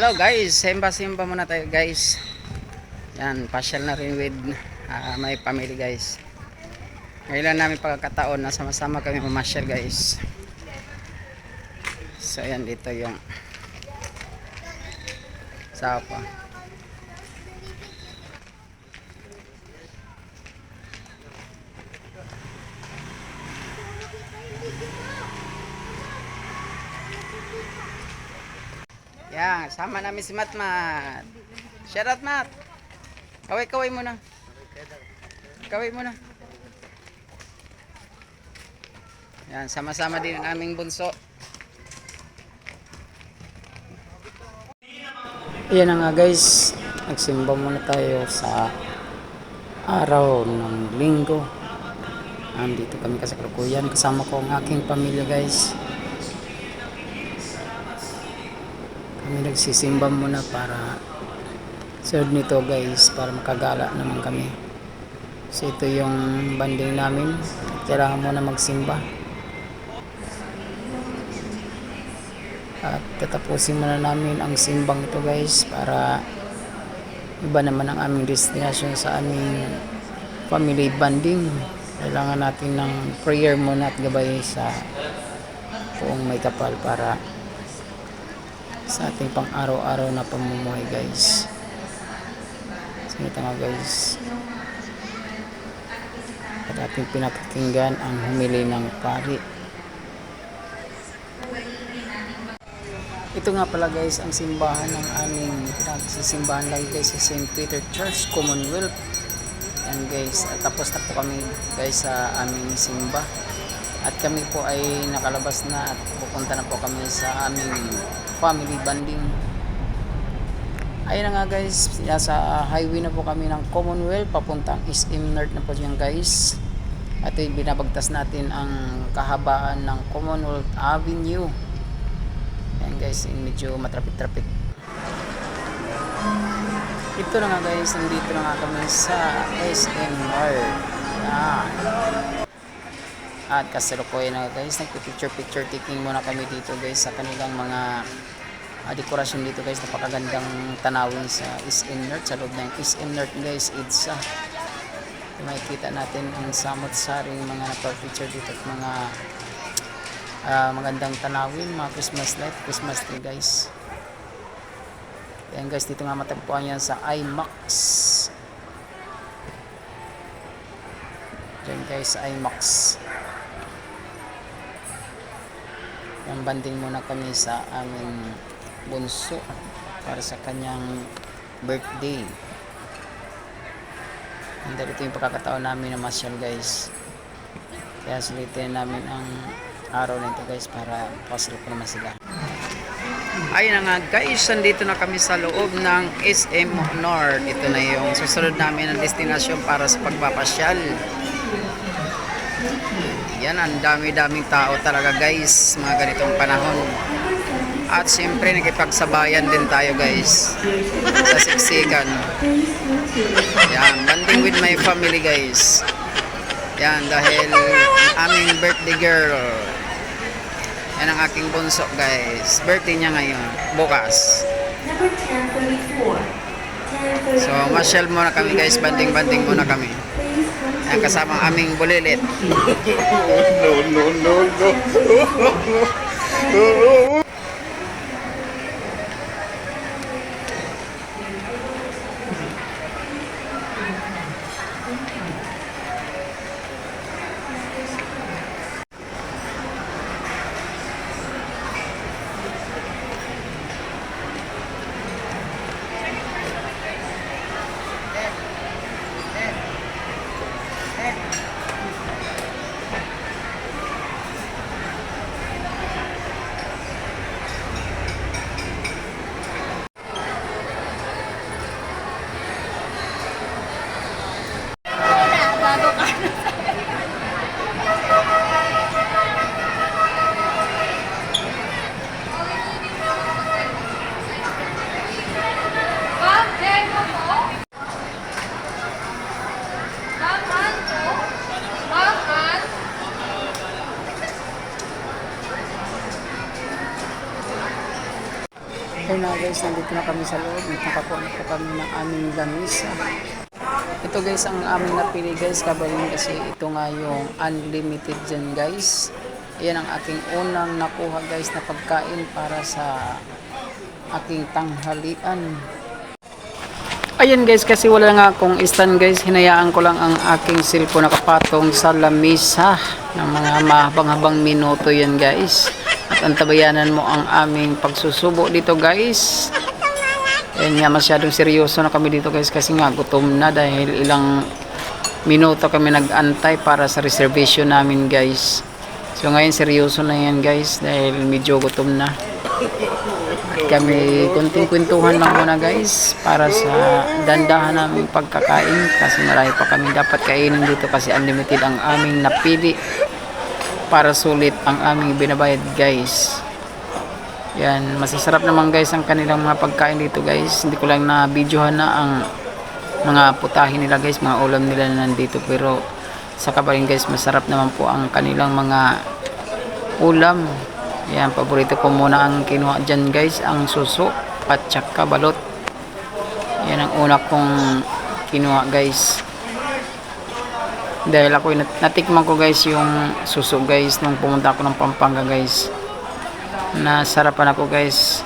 Hello guys, simba-simba muna tayo guys. Yan, pasyal na rin with ah, my family guys. Ngayon namin pagkakataon na sama-sama kami mamasyal guys. So yan dito yung sapa. Yan, sama namin si Matmat. Shout out Mat. Kaway-kaway muna. Kaway muna. Yan, sama-sama din ang aming bunso. Yan na nga guys, nagsimba muna tayo sa araw ng linggo. Nandito kami sa Kalukuyan, kasama ko ang aking pamilya guys. Nagsisimba muna para sunod nito guys, para makagala naman kami. So ito yung banding namin, kailangan muna magsimba. At tatapusin muna namin ang simbang ito guys para iba naman ang aming destination sa aming family bonding. Kailangan natin ng prayer muna at gabay sa buong may kapal para sa ating pang araw-araw na pamumuhay guys. So ito nga guys. At ating pinapakinggan ang humili ng pari. Ito nga pala guys ang simbahan ng aming pinagsisimbahan lagi guys sa St. Peter Church Commonwealth. Yan guys, tapos na po kami guys sa aming simba. At kami po ay nakalabas na at pupunta na po kami sa aming family bonding. Ayun na nga guys, sa highway na po kami ng Commonwealth papuntang SM North na po yan guys. At ay binabagtas natin ang kahabaan ng Commonwealth Avenue. Ayan guys, medyo matrapik-trapik. Ito na nga guys, nandito na nga kami sa SM North. Ayan. At kasalukuyan na guys, nagpipicture-picture taking muna kami dito guys sa kanilang mga uh, dekorasyon dito guys. Napakagandang tanawin sa SM North, sa loob ng SM North guys, EDSA. Makikita natin ang samot-saring mga napapicture dito at mga uh, magandang tanawin, mga Christmas light, Christmas tree guys. Yan guys, dito nga matagpuan yan sa IMAX. Yan guys, IMAX. Yan banding muna kami sa aming bunso para sa kanyang birthday. And ito yung pagkakataon namin na masyal guys. Kaya sulitin namin ang araw na ito guys para pasal ko naman sila. Ayun nga guys, nandito na kami sa loob ng SM North. Ito na yung susunod namin ang destinasyon para sa pagpapasyal. Yan, ang dami-daming tao talaga guys, mga ganitong panahon. At siyempre, nakipagsabayan din tayo guys sa siksikan. Yan, banding with my family guys. Yan, dahil aming birthday girl. Yan ang aking bunso guys. Birthday niya ngayon, bukas. Number 1034. 1034. So, masyal muna kami guys, banding-banding muna kami. Ang aming bulilit. No, no, no, no. guys, nandito na kami sa loob. Nakakuha na po kami ng aming lamisa. Ito guys, ang aming napili guys, kabalin kasi ito nga yung unlimited dyan guys. Yan ang aking unang nakuha guys na pagkain para sa aking tanghalian. Ayan guys, kasi wala nga akong stand guys, hinayaan ko lang ang aking cellphone nakapatong sa lamisa ng mga mahabang-habang minuto yan guys. At antabayanan mo ang aming pagsusubo dito guys. Ayan nga, masyadong seryoso na kami dito guys kasi nga gutom na dahil ilang minuto kami nag-antay para sa reservation namin guys. So ngayon seryoso na yan guys dahil medyo gutom na. At kami kunting kwentuhan lang muna guys para sa dandahan namin pagkakain kasi marami pa kami dapat kainin dito kasi unlimited ang aming napili para sulit ang aming binabayad guys. Yan, masasarap naman guys ang kanilang mga pagkain dito guys. Hindi ko lang na videohan na ang mga putahin nila guys, mga ulam nila na nandito pero sa kabaling guys, masarap naman po ang kanilang mga ulam. Yan, paborito ko muna ang kinuha dyan guys, ang suso at saka balot. Yan ang una kong kinuha guys. Dahil ako nat- natikman ko guys yung suso guys nung pumunta ako ng Pampanga guys. Nasarapan ako guys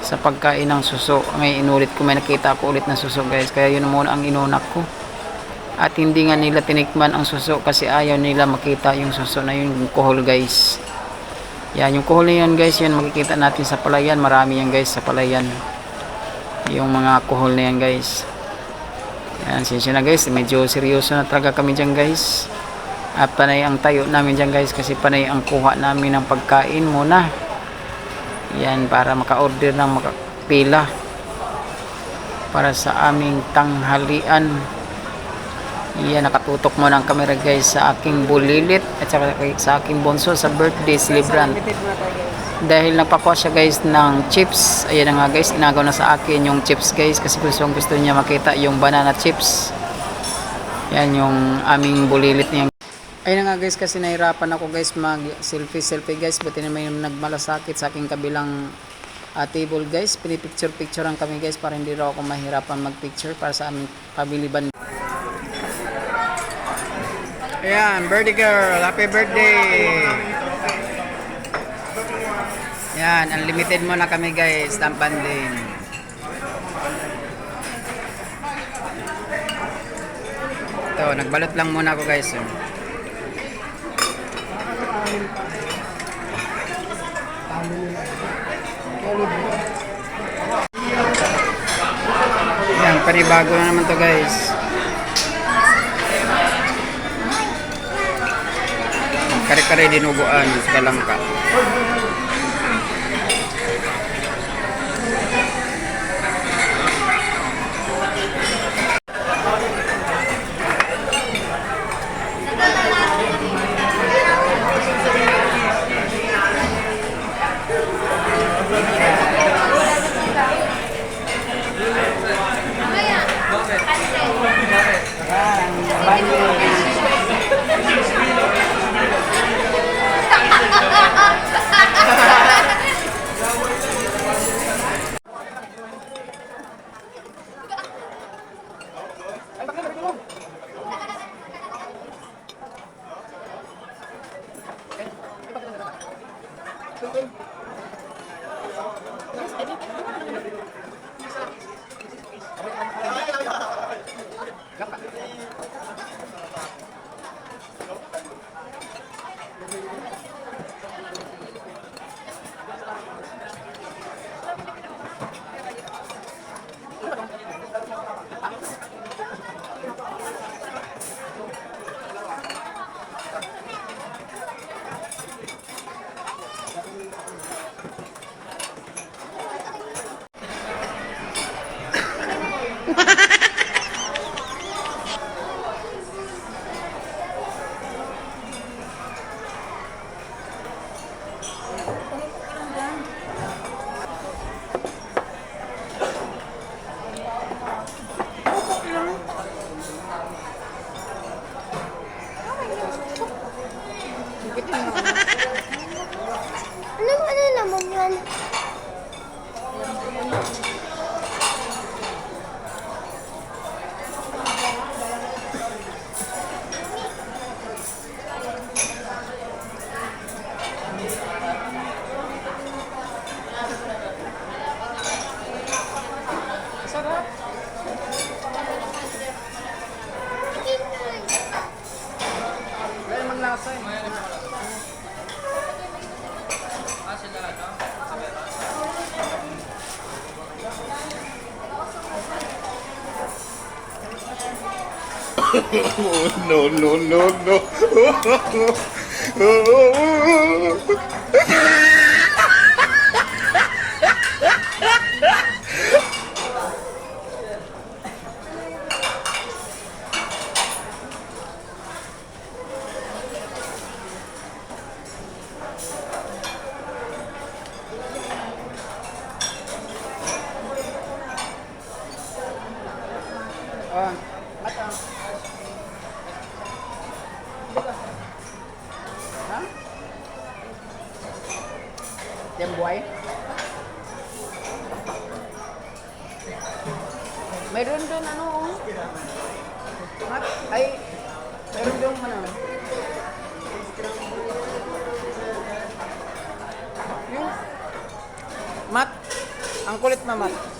sa pagkain ng suso. May inulit ko, may nakita ako ulit na suso guys. Kaya yun muna ang inunak ko. At hindi nga nila tinikman ang suso kasi ayaw nila makita yung suso na yun, yung kuhol guys. Yan, yung kuhol na yun guys, yan makikita natin sa palayan. Marami yan guys sa palayan. Yung mga kuhol na yan guys. Yan, sinsya na guys. Medyo seryoso na talaga kami dyan guys. At panay ang tayo namin dyan guys kasi panay ang kuha namin ng pagkain muna. Yan, para maka-order ng makapila. Para sa aming tanghalian. Yan, nakatutok mo ng camera guys sa aking bulilit at saka sa aking bonso sa birthday celebrant. Dahil nagpakuha siya guys ng chips. Ayan nga guys, inagaw na sa akin yung chips guys kasi gusto, gusto niya makita yung banana chips. Yan yung aming bulilit niya. Ayun nga guys kasi nahirapan ako guys mag selfie selfie guys buti na may nagmalasakit sa aking kabilang ah, table guys pinipicture picturean kami guys para hindi raw ako mahirapan mag picture para sa aming pabiliban Ayan, birthday girl, happy birthday! Yan, unlimited mo na kami guys, tampan din. Ito, nagbalot lang muna ako guys. oh. Yan, panibago na naman to guys. Kare-kare dinuguan sa kalangka. lasa eh. No, no, no, no. Dem buhay? Mayroon doon ano oh. Ay, mayroon doon ano. Mat, ang kulit na mat.